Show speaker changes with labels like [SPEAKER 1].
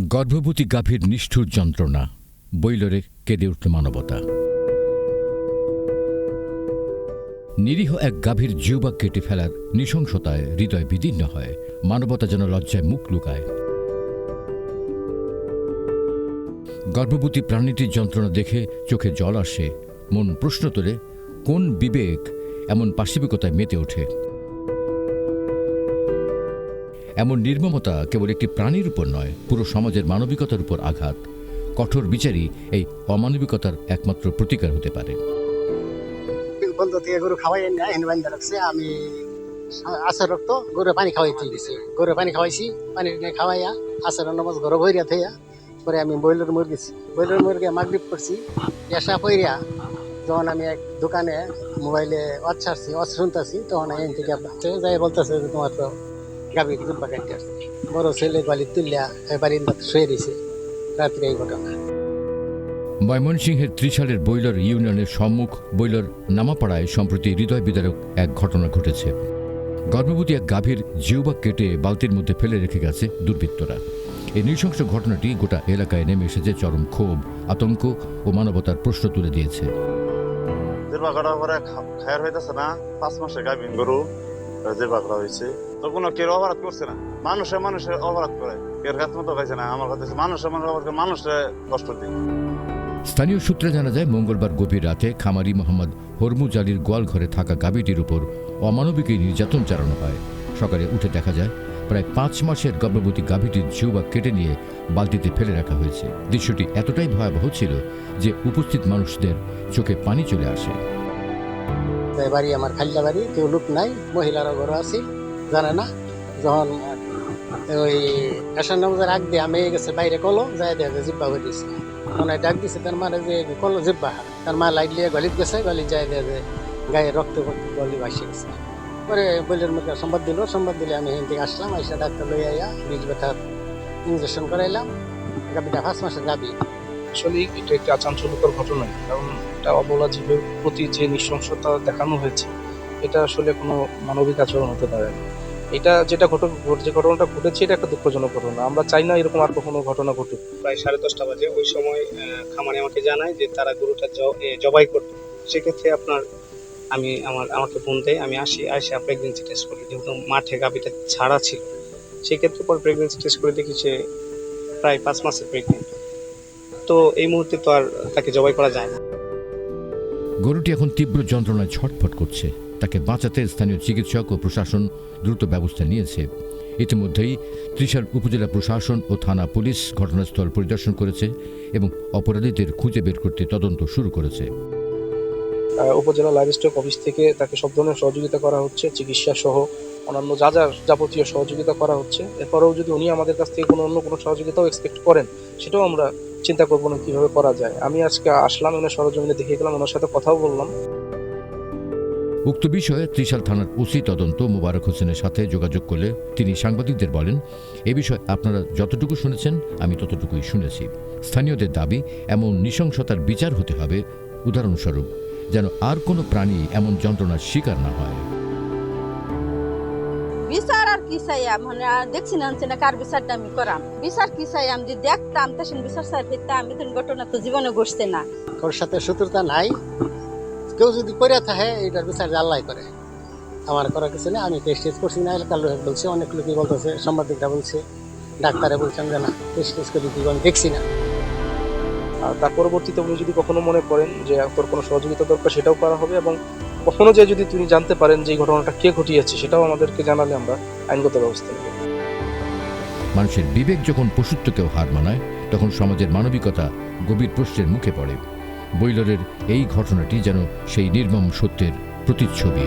[SPEAKER 1] গর্ভবতী গাভীর নিষ্ঠুর যন্ত্রণা, বৈলরে কেঁদে উঠল মানবতা। নিরীহ এক গাভীর জিউবা কেটে ফেলার নৃশংসতায় হৃদয় বিদীর্ণ হয়, মানবতা যেন লজ্জায় মুখ লুকায়। গর্ভবতী প্রাণীটির যন্ত্রণা দেখে চোখে জল আসে, মন প্রশ্ন তোলে, কোন বিবেক এমন পাশবিকতায় মেতে ওঠে। এমন নির্মমতা কেবল একটি প্রাণীর উপর নয়, পুরো সমাজের মানবিকতার উপর আঘাত। কঠোর বিচারই এই অমানবিকতার একমাত্র প্রতিকার হতে পারে।
[SPEAKER 2] গরু খাওয়াই না রাখছে। আমি আচার রক্ত গরু পানি খাওয়াই তুই দিছি। গরু পানি খাওয়াইছি, পানি খাওয়াইয়া আচার নামাজ ঘর ভরিয়া থইয়া পরে আমি বইলের মুরগিছি বইলের মুরগি মাগরিব করছি। এসা পইরা যখন আমি এক দোকানে মোবাইলে ওয়াচ ছাড়ছি ওয়াচ শুনতেছি, তখন এখান থেকে যাই বলতেছে যে তোমার তো কাটতে আসছে বড় ছেলে গালি তুললা বাড়ির মতো শুয়ে দিছে রাত্রে এই ঘটনা।
[SPEAKER 1] ময়মনসিংহের ত্রিশালের বৈলর ইউনিয়নের সম্মুখ বৈলর নামাপাড়ায় সম্প্রতি হৃদয় বিদারক এক ঘটনা ঘটেছে। গর্ভবতী এক গাভীর জিউবা কেটে বালতির মধ্যে ফেলে রেখে গেছে দুর্বৃত্তরা। এই নৃশংস ঘটনাটি গোটা এলাকায় নেমে এসেছে চরম ক্ষোভ আতঙ্ক ও মানবতার প্রশ্ন তুলে দিয়েছে।
[SPEAKER 3] জিরবা করা পরে খায়ার হইতেছে না পাঁচ মাসে গাভিন গরু জিরবা করা হয়েছে তো কোনো কেউ অপরাধ করছে না। মানুষে মানুষে অপরাধ করে। এর কাছে মতো খাইছে না। আমার হচ্ছে মানুষে মানুষ অপরাধ করে মানুষে কষ্ট দিই
[SPEAKER 1] স্থানীয় সূত্রে জানা যায় মঙ্গলবার গভীর রাতে খামারি মোহাম্মদ হরমুজ আলীর গোয়াল ঘরে থাকা গাভীটির উপর অমানবিক নির্যাতন চালানো হয়। সকালে উঠে দেখা যায় প্রায় পাঁচ মাসের গর্ভবতী গাভীটির জিউবা কেটে নিয়ে বালতিতে ফেলে রাখা হয়েছে। দৃশ্যটি এতটাই ভয়াবহ ছিল যে উপস্থিত মানুষদের চোখে পানি চলে আসে।
[SPEAKER 2] বাড়ি আমার খাল্লা বাড়ি কেউ লোক নাই মহিলারা ঘর আছে। জানে না? যখন ওই আসার নামাজের আগ দিয়ে আমি গেছে বাইরে কলো, যাই দেখে জিব্বা হয়ে দিছে মানে ডাক দিছে, তার মানে যে কলো জিব্বা। তার মা লাইট লিয়ে গলিত গেছে গলিত যাই দেখে যে গায়ে রক্ত গলি ভাসে গেছে। পরে বইলের মধ্যে সংবাদ দিল সংবাদ দিলে আমি থেকে আসলাম আইসা ডাক্তার লই আইয়া বীজ ব্যথার ইঞ্জেকশন করাইলাম। গাবিটা পাঁচ মাসের গাবি।
[SPEAKER 4] আসলে এটা একটি আচাঞ্চল্যকর ঘটনা, কারণ এটা অবলা জীবের প্রতি যে নৃশংসতা দেখানো হয়েছে এটা আসলে কোনো মানবিক আচরণ হতে পারে না। এটা যেটা ঘটনা যে ঘটনাটা ঘটেছে এটা একটা দুঃখজনক ঘটনা। আমরা চাই না এরকম আর কখনো ঘটনা ঘটুক।
[SPEAKER 5] প্রায় সাড়ে দশটা বাজে। ওই সময় খামারে আমাকে জানায় যে তারা গরুটা জ- এ, জবাই করবে সেক্ষেত্রে আপনার আমি আমার আমাকে ফোন দেয় আমি আসি আসে প্রেগনেন্সি টেস্ট করি। যেহেতু মাঠে গাভিটা ছাড়া ছিল সেক্ষেত্রে পর প্রেগনেন্সি টেস্ট করে দেখি সে প্রায় পাঁচ মাসের প্রেগনেন্ট তো এই মুহূর্তে তো আর তাকে জবাই করা যায় না।
[SPEAKER 1] গরুটি এখন তীব্র যন্ত্রণায় ছটফট করছে। তাকে বাঁচাতে স্থানীয় চিকিৎসক ও প্রশাসন দ্রুত ব্যবস্থা নিয়েছে। ইতিমধ্যেই ত্রিশাল উপজেলা প্রশাসন ও থানা পুলিশ ঘটনাস্থল পরিদর্শন করেছে এবং অপরাধীদের খুঁজে বের করতে তদন্ত শুরু করেছে।
[SPEAKER 4] উপজেলা লাইভ স্টক অফিস থেকে তাকে সব ধরনের সহযোগিতা করা হচ্ছে, চিকিৎসা সহ অন্যান্য যা যা যাবতীয় সহযোগিতা করা হচ্ছে। এরপরেও যদি উনি আমাদের কাছ থেকে কোনো অন্য কোনো সহযোগিতাও এক্সপেক্ট করেন, সেটাও আমরা চিন্তা করব না কীভাবে করা যায়। আমি আজকে আসলাম ওনার সরজমিনে দেখে গেলাম ওনার সাথে কথাও বললাম।
[SPEAKER 1] উক্ত বিষয়ে ত্রিশাল থানার ওসি তদন্ত মোবারক হোসেনের সাথে যোগাযোগ করলে তিনি সাংবাদিকদের বলেন এ বিষয়ে আপনারা যতটুকু শুনেছেন আমি ততটুকুই শুনেছি। স্থানীয়দের দাবি এমন নৃশংসতার বিচার হতে হবে। উদাহরণস্বরূপ যেন আর কোনো প্রাণী এমন যন্ত্রণার শিকার না হয়।
[SPEAKER 6] বিচার আর কি চাইয়াম মানে আর দেখছি না হচ্ছে না কার বিচারটা আমি করাম। বিচার কি চাইয়াম যে দেখতাম তখন বিচার চাই এরকম ঘটনা তো জীবনে ঘটছে না।
[SPEAKER 2] ওর সাথে শত্রুতা নাই। কেউ যদি করে থাকে এটার বিচার আল্লাহ করে। আমার করার কিছু নেই আমি টেস্ট টেস্ট করছি না এলাকার লোক বলছে অনেক লোকই বলতেছে সাংবাদিকরা বলছে ডাক্তারে বলছেন যে না টেস্ট টেস্ট করে দিই আমি দেখছি না।
[SPEAKER 4] আর তার পরবর্তীতে উনি যদি কখনো মনে করেন যে তোর কোনো সহযোগিতা দরকার সেটাও করা হবে এবং কখনো যে যদি তিনি জানতে পারেন যে এই ঘটনাটা কে ঘটিয়েছে সেটাও আমাদেরকে জানালে আমরা আইনগত ব্যবস্থা নেব।
[SPEAKER 1] মানুষের বিবেক যখন পশুত্বকেও হার মানায় তখন সমাজের মানবিকতা গভীর প্রশ্নের মুখে পড়ে। বৈলরের এই ঘটনাটি যেন সেই নির্মম সত্যের প্রতিচ্ছবি।